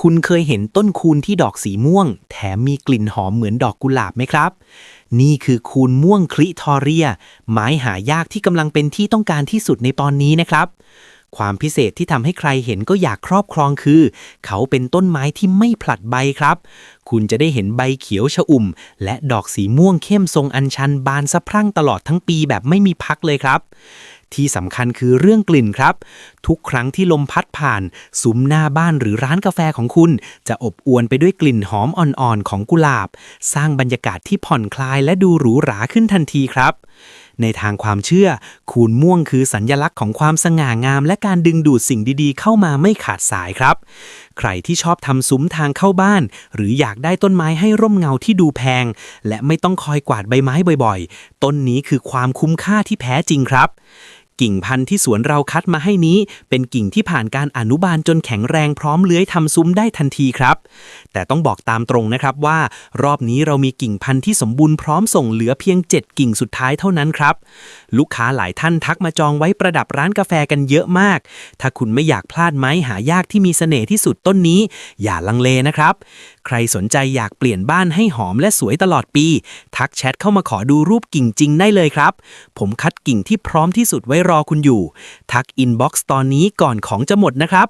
คุณเคยเห็นต้นคูนที่ดอกสีม่วง แถมมีกลิ่นหอมเหมือนดอกกุหลาบไหมครับ นี่คือคูนม่วงคลิทอเรีย ไม้หายากที่กำลังเป็นที่ต้องการที่สุดในตอนนี้นะครับ ความพิเศษที่ทำให้ใครเห็นก็อยากครอบครองคือ เขาเป็นต้นไม้ที่ไม่ผลัดใบครับ คุณจะได้เห็นใบเขียวชอุ่ม และดอกสีม่วงเข้มทรงอัญชันบานสะพรั่งตลอดทั้งปีแบบไม่มีพักเลยครับ ที่สำคัญคือเรื่องกลิ่นครับ ทุกครั้งที่ลมพัดผ่าน ซุ้มหน้าบ้านหรือร้านกาแฟของคุณ จะอบอวลไปด้วยกลิ่นหอมอ่อนๆของกุหลาบ สร้างบรรยากาศที่ผ่อนคลายและดูหรูหราขึ้นทันทีครับในทางความเชื่อ คูนม่วงคือสัญญลักษณ์ของความสง่างาม และการดึงดูดสิ่งดีๆ เข้ามาไม่ขาดสายครับ ใครที่ชอบทำซุ้มทางเข้าบ้าน หรืออยากได้ต้นไม้ให้ร่มเงาที่ดูแพง และไม่ต้องคอยกวาดใบไม้บ่อยๆ ต้นนี้คือความคุ้มค่าที่แท้จริงครับ กิ่งพันธุ์ที่สวนเราคัดมาให้นี้ เป็นกิ่งที่ผ่านการอนุบาลจนแข็งแรงพร้อมเลื้อยทำซุ้มได้ทันทีครับ แต่ต้องบอกตามตรงนะครับว่า รอบนี้เรามีกิ่งพันธุ์ที่สมบูรณ์พร้อมส่งเหลือเพียง 7 กิ่งสุดท้ายเท่านั้นครับ ลูกค้าหลายท่านทักมาจองไว้ประดับร้านกาแฟกันเยอะมาก ถ้าคุณไม่อยากพลาดไม้หายากที่มีเสน่ห์ที่สุดต้นนี้ อย่าลังเลนะครับ ใครสนใจอยากเปลี่ยนบ้านให้หอมและสวยตลอดปี ทักแชทเข้ามาขอดูรูปกิ่งจริงได้เลยครับ ผมคัดกิ่งที่พร้อมที่สุดไว้รอคุณอยู่ ทักอินบ็อกซ์ตอนนี้ก่อนของจะหมดนะครับ